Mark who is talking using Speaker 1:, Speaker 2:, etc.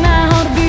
Speaker 1: кожна гордина.